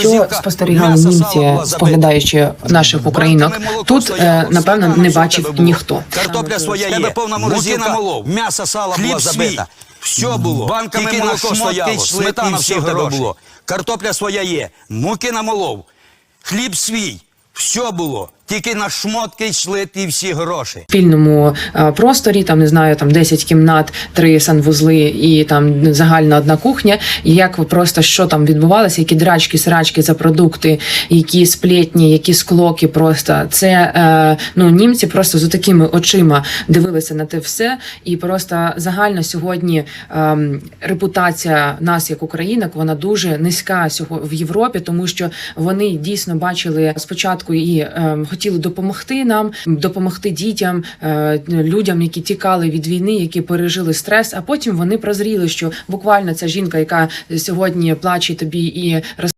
Що спостерігали німці, споглядаючи наших українок, тут е, напевно не бачив ніхто. Картопля своя є. Тебе повна Муки морозилка, намолов. м'ясо, сало Хліб була забита. Все було. Банками Тільки молоко на стояло, шмотки сметана і все всі в тебе було. Картопля своя є, муки намолов, хліб свій, все було. Тільки на шмотки йшли ті всі гроші. спільному е, просторі, там не знаю, там 10 кімнат, три санвузли і там загальна одна кухня. Як просто що там відбувалося, які драчки, срачки за продукти, які сплетні, які склоки. Просто це е, ну німці просто з такими очима дивилися на те все, і просто загально сьогодні ем, репутація нас як українок вона дуже низька сього в Європі, тому що вони дійсно бачили спочатку і ем, хотіли допомогти нам, допомогти дітям, е, людям, які тікали від війни, які пережили стрес. А потім вони прозріли, що буквально ця жінка, яка сьогодні плаче тобі і